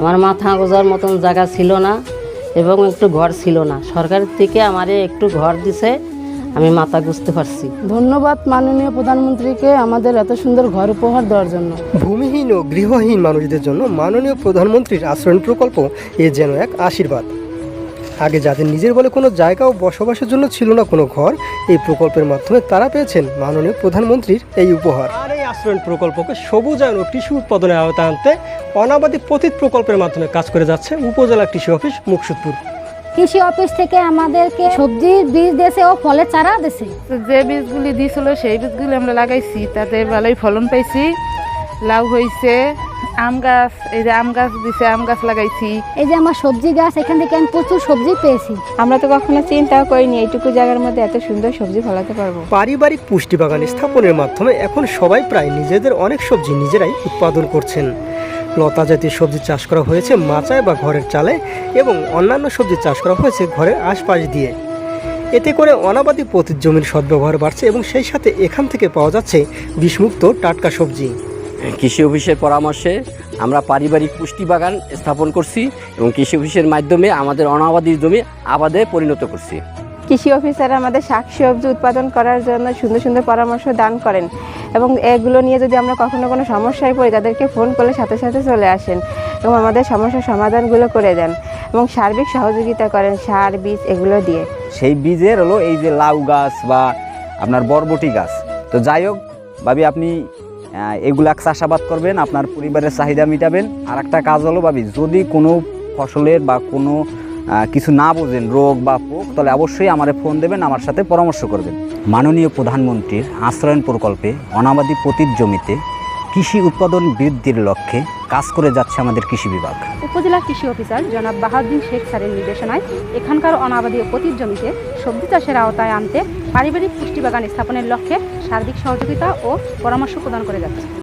আমার মাথা গোজার মতন জায়গা ছিল না এবং একটু ঘর ছিল না। সরকারের থেকে আমারে একটু ঘর দিছে আমি মাথা গুছতে পারছি। ধন্যবাদ মাননীয় প্রধানমন্ত্রীকে আমাদের এত সুন্দর ঘর উপহার দেওয়ার জন্য। ভূমিহীন ও গৃহহীন মানুষদের জন্য মাননীয় প্রধানমন্ত্রীর আশ্রয়ণ প্রকল্প এ যেন এক আশীর্বাদ। আগে যাদের নিজের বলে কোনো জায়গা ও বসবাসের জন্য ছিল না কোনো ঘর এই প্রকল্পের মাধ্যমে তারা পেয়েছেন মাননীয় প্রধানমন্ত্রীর এই উপহার। আর এই আশ্রয়ণ প্রকল্পকে সবুজায়ন ও কৃষি উৎপাদনের আওতায় আনতে অনাবাদী পতিত প্রকল্পের মাধ্যমে কাজ করে যাচ্ছে উপজেলা কৃষি অফিস মুকসুদপুর। কৃষি অফিস থেকে আমাদেরকে সবজির বীজ দেছে ও ফলের চারা দেছে। তো যে বীজগুলি দিয়েছিল সেই বীজগুলি আমরা লাগাইছি। তাতে ভালোই ফলন পাইছি। লাউ হয়েছে আম গাছ এই যে আম গাছ দিছে আম গাছ লাগাইছি। এই যে আমার সবজি গাছ এখান থেকে আমি প্রচুর সবজি পেয়েছি। আমরা তো কখনো চিন্তাও করিনি এইটুকু জায়গার মধ্যে এত সুন্দর সবজি ফলাতে পারব। পারিবারিক পুষ্টি বাগান স্থাপনের মাধ্যমে এখন সবাই প্রায় নিজেদের অনেক সবজি নিজেরাই উৎপাদন করছেন। লতা জাতীয় সবজি চাষ করা হয়েছে মাচায় বা ঘরের চালে এবং অন্যান্য সবজি চাষ করা হয়েছে ঘরের আশপাশ দিয়ে। এতে করে অনাবাদী পতিত জমির সদ্ব্যবহার বাড়ছে এবং সেই সাথে এখান থেকে পাওয়া যাচ্ছে বিষমুক্ত টাটকা সবজি। কৃষি অফিসের পরামর্শে আমরা পারিবারিক পুষ্টি বাগান স্থাপন করছি এবং কৃষি অফিসের মাধ্যমে আমাদের অনাবাদী জমি আবাদে পরিণত করছি। কৃষি অফিসার আমাদের শাক সবজি উৎপাদন করার জন্য সুন্দর সুন্দর পরামর্শ দান করেন এবং এগুলো নিয়ে যদি আমরা কখনো কোনো সমস্যায় পড়ি, তাদেরকে ফোন করলে সাথে সাথে চলে আসেন এবং আমাদের সমস্যার সমাধানগুলো করে দেন এবং সার্বিক সহযোগিতা করেন সার, বীজ এগুলো দিয়ে। সেই বীজের হলো এই যে লাউ গাছ বা আপনার বরবটি গাছ। তো যাই হোক, ভাবি আপনি এগুলা চাষাবাদ করবেন, আপনার পরিবারের চাহিদা মেটাবেন। আর একটা কাজ হলো ভাবি, যদি কোনো ফসলের বা কোনো কিছু না বোঝেন, রোগ বা পোক, তাহলে অবশ্যই আমারে ফোন দেবেন, আমার সাথে পরামর্শ করবেন। মাননীয় প্রধানমন্ত্রীর আশ্রয়ন প্রকল্পে অনাবাদী পতিত জমিতে কৃষি উৎপাদন বৃদ্ধির লক্ষ্যে কাজ করে যাচ্ছে আমাদের কৃষি বিভাগ। উপজেলা কৃষি অফিসার জনাব বাহাউদ্দিন শেখ স্যারের নির্দেশনায় এখানকার অনাবাদী ও পতিত জমিতে সবজি চাষের আওতায় আনতে পারিবারিক পুষ্টি বাগান স্থাপনের লক্ষ্যে সার্বিক সহযোগিতা ও পরামর্শ প্রদান করে যাচ্ছে।